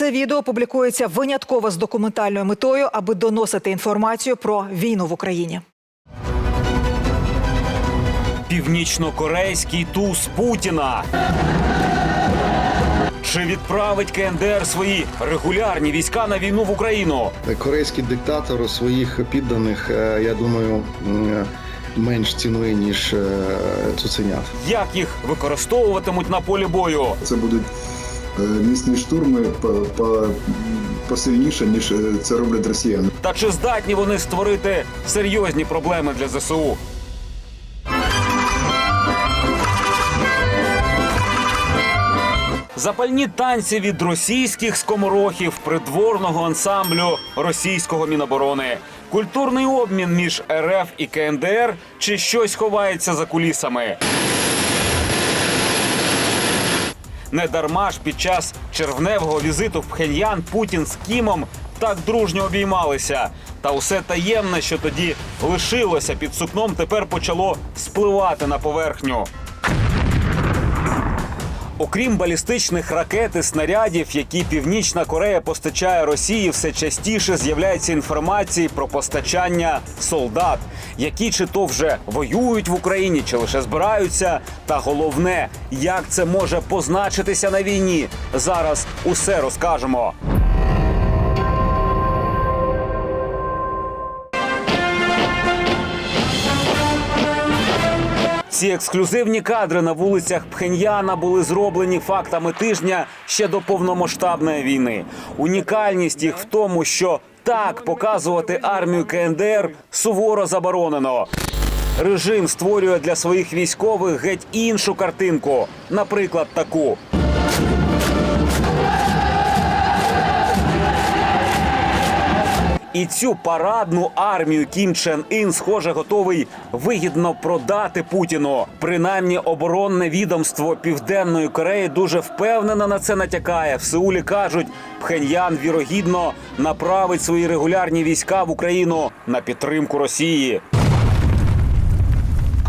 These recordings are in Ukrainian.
Це відео публікується винятково з документальною метою, аби доносити інформацію про війну в Україні. Північнокорейський туз Путіна. Чи відправить КНДР свої регулярні війська на війну в Україну? Корейський диктатор своїх підданих, е, я думаю, менш цінує, ніж е, цуценят. Як їх використовуватимуть на полі бою? Це будуть е, міцні штурми по- посильніше, ніж е, це роблять росіяни. Та чи здатні вони створити серйозні проблеми для ЗСУ? Запальні танці від російських скоморохів придворного ансамблю російського міноборони, культурний обмін між РФ і КНДР чи щось ховається за кулісами. Недарма ж під час червневого візиту в Пхеньян Путін з Кімом так дружньо обіймалися. Та усе таємне, що тоді лишилося під сукном, тепер почало спливати на поверхню. Окрім балістичних ракет і снарядів, які Північна Корея постачає Росії, все частіше з'являється інформації про постачання солдат, які чи то вже воюють в Україні, чи лише збираються. Та головне, як це може позначитися на війні. Зараз усе розкажемо. Ці ексклюзивні кадри на вулицях Пхеньяна були зроблені фактами тижня ще до повномасштабної війни. Унікальність їх в тому, що так показувати армію КНДР суворо заборонено. Режим створює для своїх військових геть іншу картинку, наприклад, таку. І цю парадну армію Кім Чен Ін, схоже, готовий вигідно продати Путіну. Принаймні, оборонне відомство Південної Кореї дуже впевнено на це натякає. В Сеулі кажуть, Пхеньян вірогідно направить свої регулярні війська в Україну на підтримку Росії.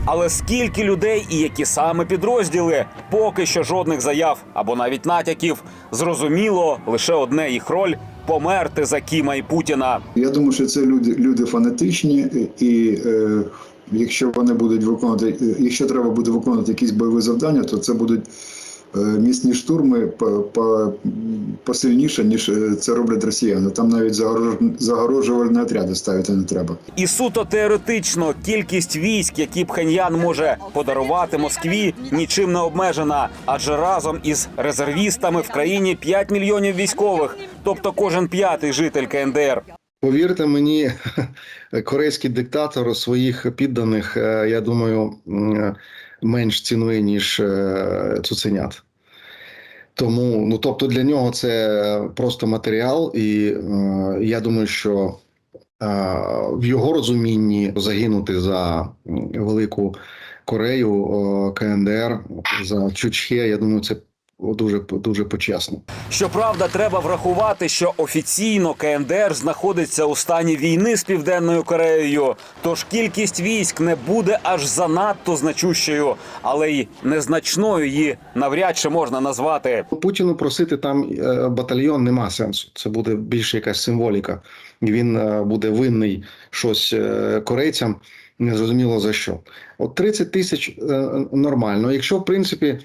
Але скільки людей і які саме підрозділи? Поки що жодних заяв або навіть натяків. Зрозуміло, лише одне їх роль померти за Кіма і Путіна. Я думаю, що це люди, люди фанатичні, і е, якщо вони будуть виконувати, е, якщо треба буде виконувати якісь бойові завдання, то це будуть е, міцні штурми по, по, посильніше, ніж е, це роблять росіяни. Там навіть загорож, загорожувальні отряди ставити не треба. І суто теоретично кількість військ, які Пхеньян може подарувати Москві, нічим не обмежена. Адже разом із резервістами в країні 5 мільйонів військових, тобто кожен п'ятий житель КНДР. Повірте мені, корейський диктатор своїх підданих, е, я думаю, менш цінує, ніж е, цуценят. Тому, ну тобто, для нього це просто матеріал, і е, я думаю, що е, в його розумінні загинути за велику Корею, е, КНДР, за Чучхе, я думаю, це дуже дуже почесно. Щоправда, треба врахувати, що офіційно КНДР знаходиться у стані війни з південною Кореєю. Тож кількість військ не буде аж занадто значущою, але й незначною її навряд чи можна назвати. Путіну просити там е, батальйон нема сенсу. Це буде більше якась символіка. Він е, буде винний щось е, корейцям. Незрозуміло за що. От 30 тисяч нормально. Якщо в принципі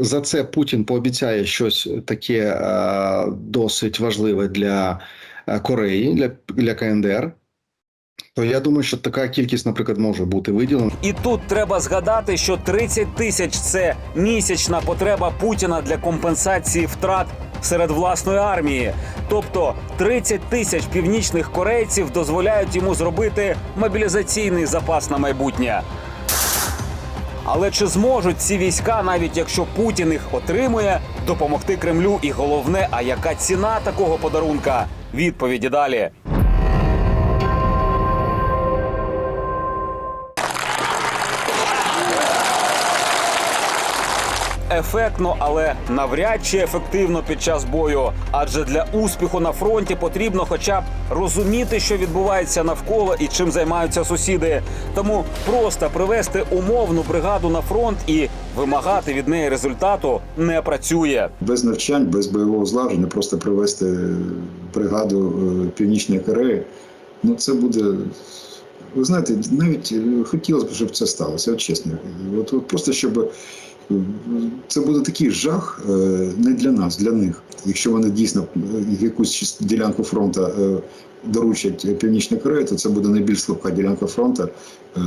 за це Путін пообіцяє щось таке е, досить важливе для е, Кореї, для, для КНДР, то я думаю, що така кількість, наприклад, може бути виділена. І тут треба згадати, що 30 тисяч це місячна потреба Путіна для компенсації втрат серед власної армії. Тобто 30 тисяч північних корейців дозволяють йому зробити мобілізаційний запас на майбутнє. Але чи зможуть ці війська, навіть якщо Путін їх отримує, допомогти Кремлю? І головне, а яка ціна такого подарунка? Відповіді далі. Ефектно, але навряд чи ефективно під час бою. Адже для успіху на фронті потрібно хоча б розуміти, що відбувається навколо і чим займаються сусіди. Тому просто привести умовну бригаду на фронт і вимагати від неї результату не працює. Без навчань, без бойового злагодження, просто привести бригаду е, Північної Кореї. Ну це буде. Ви знаєте, навіть е, хотілося б, щоб це сталося, от чесно. От, от просто щоб це буде такий жах е, не для нас, для них. Якщо вони дійсно е, якусь ділянку фронту е, доручать Північній Кореї, то це буде найбільш слабка ділянка фронту е,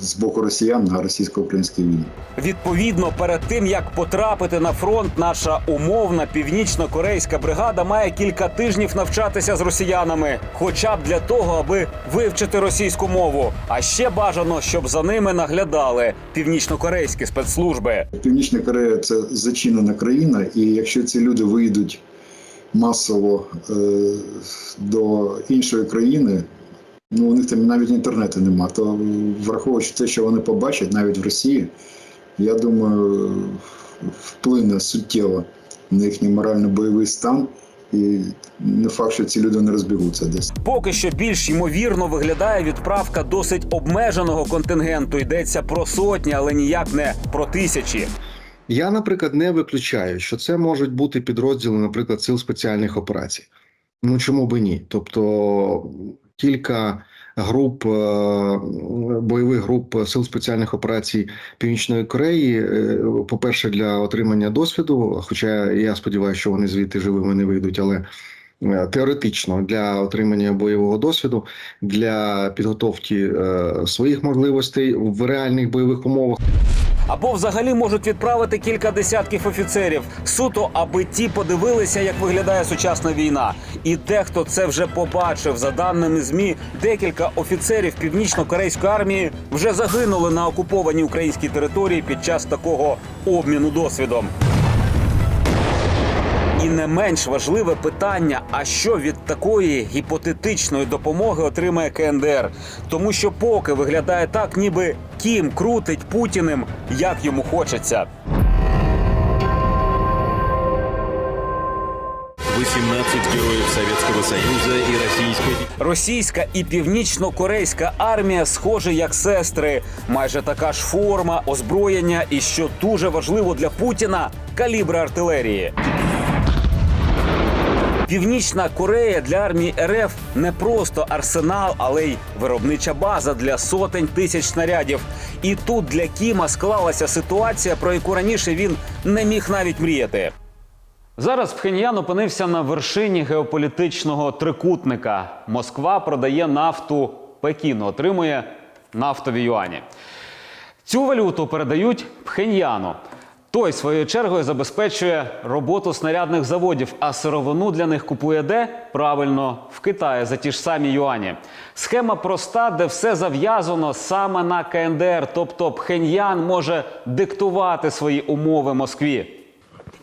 з боку росіян на російсько-українській війні. Відповідно, перед тим як потрапити на фронт, наша умовна північно-корейська бригада має кілька тижнів навчатися з росіянами, хоча б для того, аби вивчити російську мову. А ще бажано, щоб за ними наглядали північно-корейські спецслужби. Північна Корея це зачинена країна, і якщо ці люди вийдуть масово е, до іншої країни, ну у них там навіть інтернету нема, то враховуючи те, що вони побачать навіть в Росії, я думаю, вплине суттєво на їхній морально-бойовий стан. І не факт, що ці люди не розбігуться десь. Поки що більш ймовірно виглядає відправка досить обмеженого контингенту. Йдеться про сотні, але ніяк не про тисячі. Я, наприклад, не виключаю, що це можуть бути підрозділи, наприклад, сил спеціальних операцій. Ну чому би ні? Тобто кілька груп е, бойових груп сил спеціальних операцій Північної Кореї. е, По-перше, для отримання досвіду. Хоча я сподіваюся, що вони звідти живими не вийдуть, але теоретично для отримання бойового досвіду, для підготовки е, своїх можливостей в реальних бойових умовах. Або взагалі можуть відправити кілька десятків офіцерів суто, аби ті подивилися, як виглядає сучасна війна. І дехто це вже побачив. За даними змі, декілька офіцерів північно-корейської армії вже загинули на окупованій українській території під час такого обміну досвідом. І не менш важливе питання: а що від такої гіпотетичної допомоги отримає КНДР? Тому що поки виглядає так, ніби Кім крутить Путіним, як йому хочеться. 18 героев Советского Союза и Российской Російська і північно-корейська армія схожі як сестри. Майже така ж форма, озброєння, і що дуже важливо для Путіна калібри артилерії. Північна Корея для армії РФ не просто арсенал, але й виробнича база для сотень тисяч снарядів. І тут для Кіма склалася ситуація, про яку раніше він не міг навіть мріяти. Зараз Пхеньян опинився на вершині геополітичного трикутника. Москва продає нафту Пекіну, отримує нафтові юані. Цю валюту передають Пхеньяну. Той своєю чергою забезпечує роботу снарядних заводів, а сировину для них купує де? Правильно, в Китаї за ті ж самі юані. Схема проста, де все зав'язано саме на КНДР, тобто Пхеньян може диктувати свої умови Москві.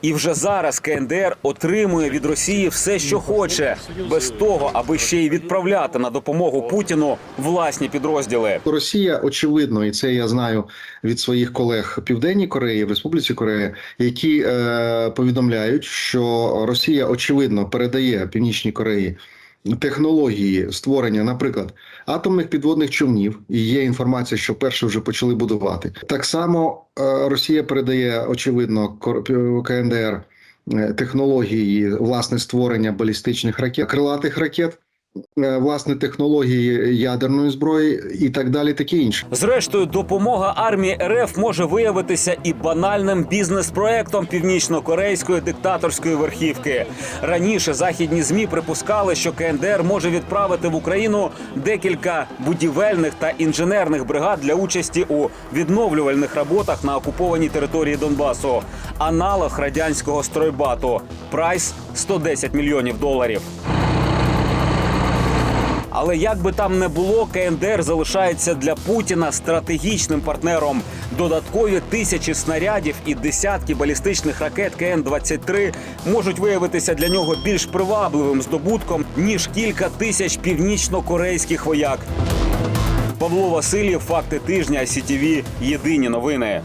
І вже зараз КНДР отримує від Росії все, що хоче, без того, аби ще й відправляти на допомогу Путіну власні підрозділи. Росія, очевидно, і це я знаю від своїх колег Південній Кореї, в Республіці Корея, які е, повідомляють, що Росія очевидно передає Північній Кореї технології створення, наприклад, атомних підводних човнів. І є інформація, що перші вже почали будувати. Так само е, Росія передає очевидно КНДР е, технології власне створення балістичних ракет, крилатих ракет. Е, Власне, технології ядерної зброї і так далі, таке інше. Зрештою, допомога армії РФ може виявитися і банальним бізнес-проектом північно-корейської диктаторської верхівки. Раніше західні змі припускали, що КНДР може відправити в Україну декілька будівельних та інженерних бригад для участі у відновлювальних роботах на окупованій території Донбасу. Аналог радянського стройбату. Прайс 110 мільйонів доларів. Але як би там не було, КНДР залишається для Путіна стратегічним партнером. Додаткові тисячі снарядів і десятки балістичних ракет КН-23 можуть виявитися для нього більш привабливим здобутком ніж кілька тисяч північно-корейських вояк. Павло Васильєв, факти тижня, СІТІВІ, єдині новини.